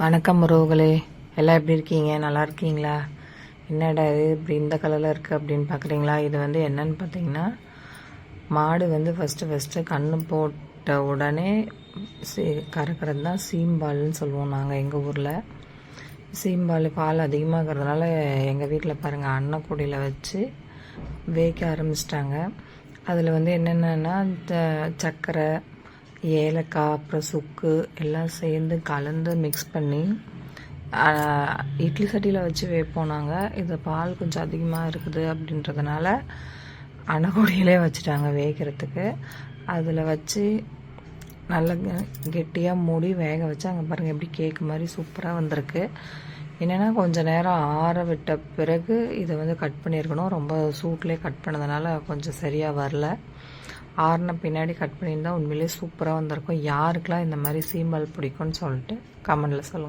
வணக்கம் உறவுகளே. எல்லாம் எப்படி இருக்கீங்க? நல்லா இருக்கீங்களா? என்னடா இது? இப்படி இந்த கலரில் இருக்குது அப்படின்னு பார்க்குறீங்களா இது வந்து என்னன்னு பார்த்தீங்கன்னா மாடு வந்து ஃபஸ்ட்டு ஃபஸ்ட்டு கண் போட்ட உடனே சீ கறக்கிறது தான் சீம்பால்னு சொல்லுவோம் நாங்கள் எங்கள் ஊரில். சீம்பால் பால் அதிகமாகிறதுனால எங்கள் வீட்டில் பாருங்கள் அன்னக்கூடையில் வச்சு வேய்க்க ஆரம்பிச்சிட்டாங்க. அதில் வந்து என்னென்னா சக்கரை ஏலக்காய் அப்புறம் சுக்கு எல்லாம் சேர்ந்து கலந்து மிக்ஸ் பண்ணி இட்லி சட்டியில் வச்சு வைப்போம் நாங்கள் இது பால் கொஞ்சம் அதிகமாக இருக்குது அப்படின்றதுனால அணகுடியிலே வச்சுட்டாங்க வேகிறதுக்கு. அதில் வச்சு நல்லா கெட்டியாக மூடி வேக வச்சு அங்கே பாருங்கள் எப்படி கேக் மாதிரி சூப்பராக வந்திருக்கு. என்னென்னா கொஞ்சம் நேரம் ஆற விட்ட பிறகு இதை வந்து கட் பண்ணியிருக்கணும். ரொம்ப சூட்லேயே கட் பண்ணதுனால கொஞ்சம் சரியாக வரல. ஆறின பின்னாடி கட் பண்ணியிருந்தா உண்மையிலேயே சூப்பராக வந்திருக்கும். யாருக்கெல்லாம் இந்த மாதிரி சீம்பால் பிடிக்கும்னு சொல்லிட்டு கமெண்டில் சொல்லுங்கள்